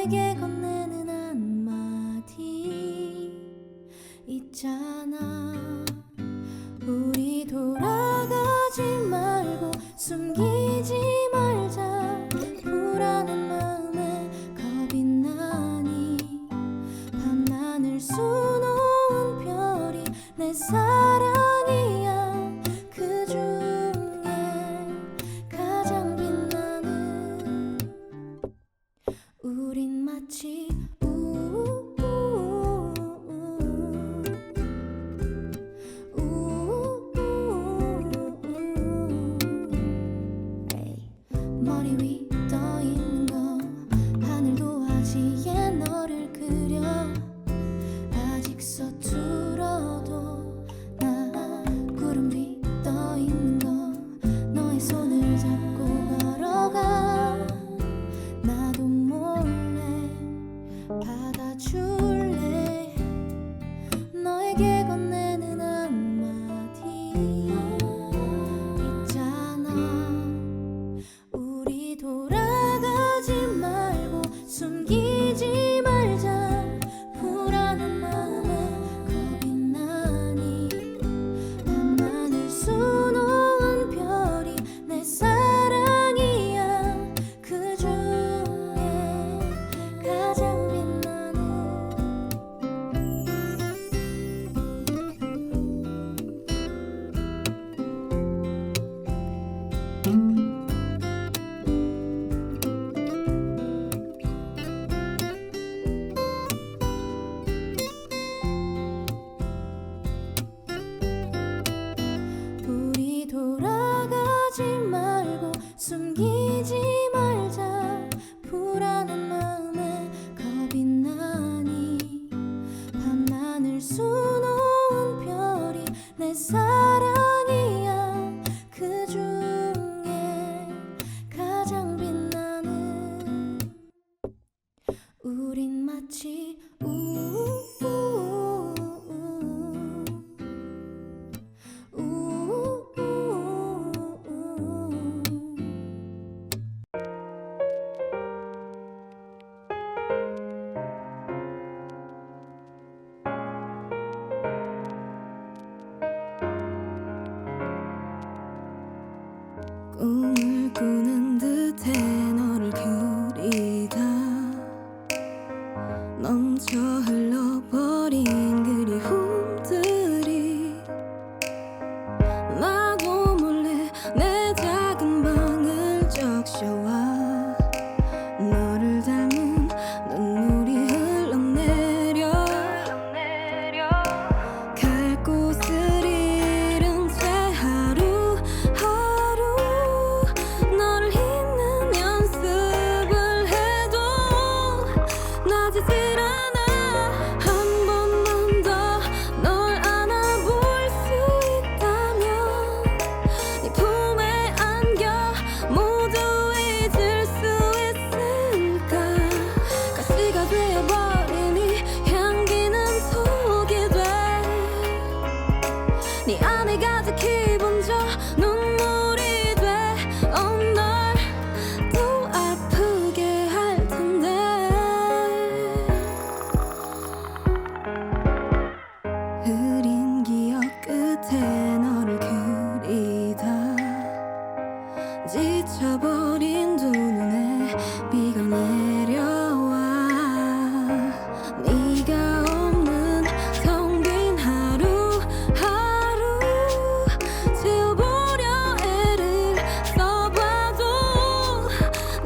너에게 건네는 한마디 있잖아. 우리 돌아가지 말고 숨기지 말자. 불안한 마음에 겁이 나니 밤하늘 수놓은 별이 내 사랑 꿈을 꾸는 듯해 너를 그리다 넘쳐 흘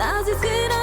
낮이 지나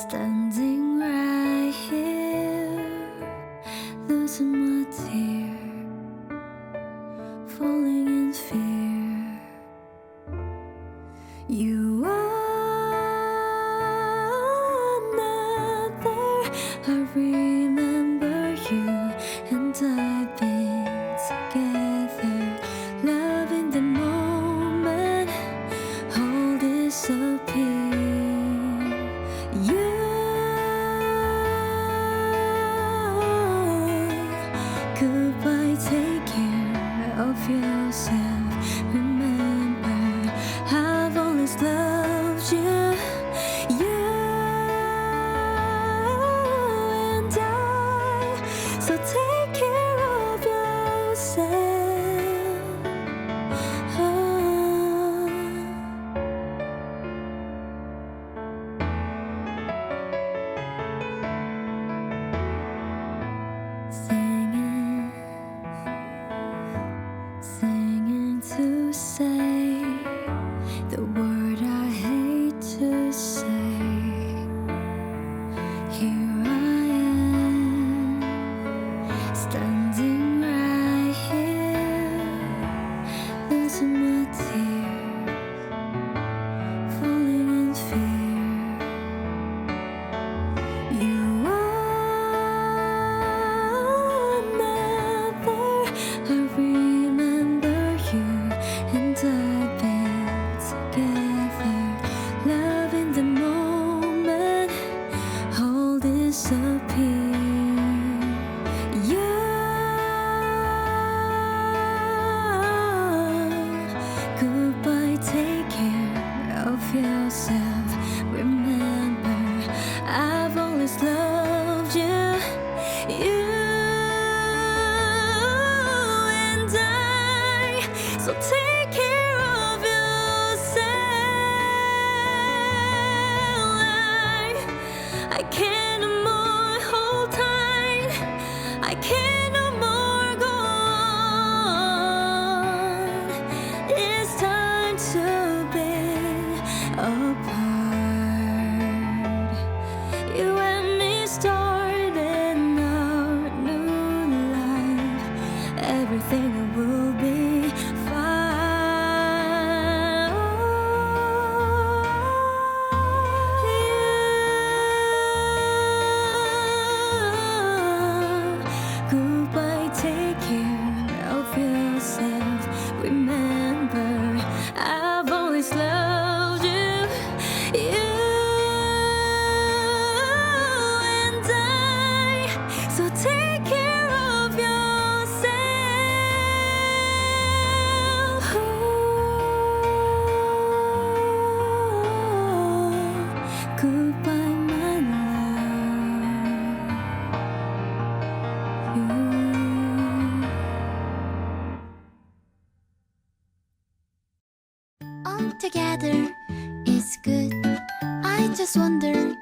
distant. Yourself. Just wonder